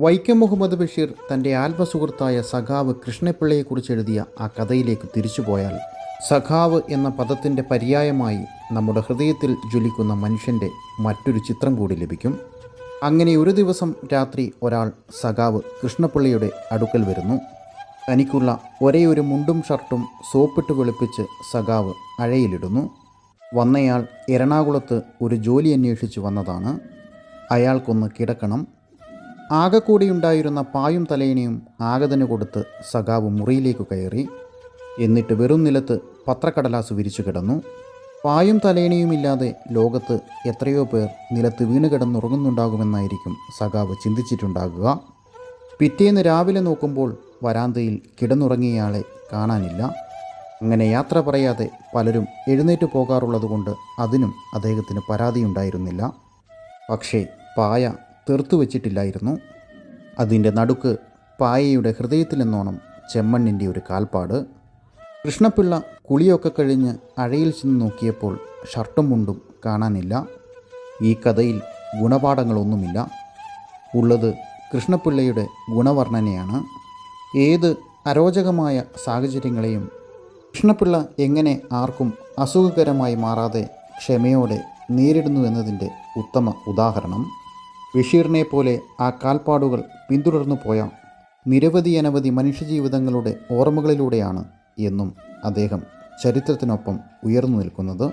വൈക്കം മുഹമ്മദ് ബഷീർ തന്റെ ആത്മസുഹൃത്തായ സഖാവ് കൃഷ്ണപിള്ളയെക്കുറിച്ച് എഴുതിയ ആ കഥയിലേക്ക് തിരിച്ചുപോയാൽ സഖാവ് എന്ന പദത്തിന്റെ പര്യായമായി നമ്മുടെ ഹൃദയത്തിൽ ജ്വലിക്കുന്ന മനുഷ്യന്റെ മറ്റൊരു ചിത്രം കൂടി ലഭിക്കും. അങ്ങനെ ഒരു ദിവസം രാത്രി ഒരാൾ സഖാവ് കൃഷ്ണപിള്ളയുടെ അടുക്കൽ വരുന്നു. തനിക്കുള്ള ഒരേ ഒരു മുണ്ടും ഷർട്ടും സോപ്പിട്ട് വെളുപ്പിച്ച് സഖാവ് അഴയിലിടുന്നു. വന്നയാൾ എറണാകുളത്ത് ഒരു ജോലി അന്വേഷിച്ച് വന്നതാണ്. അയാൾക്കൊന്ന് കിടക്കണം. ആകെക്കൂടിയുണ്ടായിരുന്ന പായും തലേനയും ആകതന് കൊടുത്ത് സഖാവ് മുറിയിലേക്ക് കയറി. എന്നിട്ട് വെറും നിലത്ത് പത്രക്കടലാസ് വിരിച്ചു കിടന്നു. പായും ഇല്ലാതെ ലോകത്ത് എത്രയോ പേർ നിലത്ത് വീണ് കിടന്നുറങ്ങുന്നുണ്ടാകുമെന്നായിരിക്കും സഖാവ് ചിന്തിച്ചിട്ടുണ്ടാകുക. പിറ്റേന്ന് രാവിലെ നോക്കുമ്പോൾ വരാന്തയിൽ കിടന്നുറങ്ങിയയാളെ കാണാനില്ല. അങ്ങനെ യാത്ര പറയാതെ പലരും എഴുന്നേറ്റ് പോകാറുള്ളതുകൊണ്ട് അതിനും അദ്ദേഹത്തിന് പരാതിയുണ്ടായിരുന്നില്ല. പക്ഷേ പായ തെർത്തു വച്ചിട്ടില്ലായിരുന്നു. അതിന്റെ നടുക്ക് പായയുടെ ഹൃദയത്തിലെന്നോണം ചെമ്മണ്ണിന്റെ ഒരു കാൽപ്പാട്. കൃഷ്ണപിള്ള കുളിയൊക്കെ കഴിഞ്ഞ് അഴയിൽ ചെന്ന് നോക്കിയപ്പോൾ ഷർട്ടും മുണ്ടും കാണാനില്ല. ഈ കഥയിൽ ഗുണപാഠങ്ങളൊന്നുമില്ല. ഉള്ളത് കൃഷ്ണപിള്ളയുടെ ഗുണവർണനയാണ്. ഏത് അരോചകമായ സാഹചര്യങ്ങളെയും കൃഷ്ണപിള്ള എങ്ങനെ ആർക്കും അസുഖകരമായി മാറാതെ ക്ഷമയോടെ നേരിടുന്നു എന്നതിന്റെ ഉത്തമ ഉദാഹരണം. ബഷീറിനെ പോലെ ആ കാൽപ്പാടുകൾ പിന്തുടർന്നു പോയ നിരവധി അനവധി മനുഷ്യജീവിതങ്ങളുടെ ഓർമ്മകളിലൂടെയാണ് എന്നും അദ്ദേഹം ചരിത്രത്തിനൊപ്പം ഉയർന്നു നിൽക്കുന്നത്.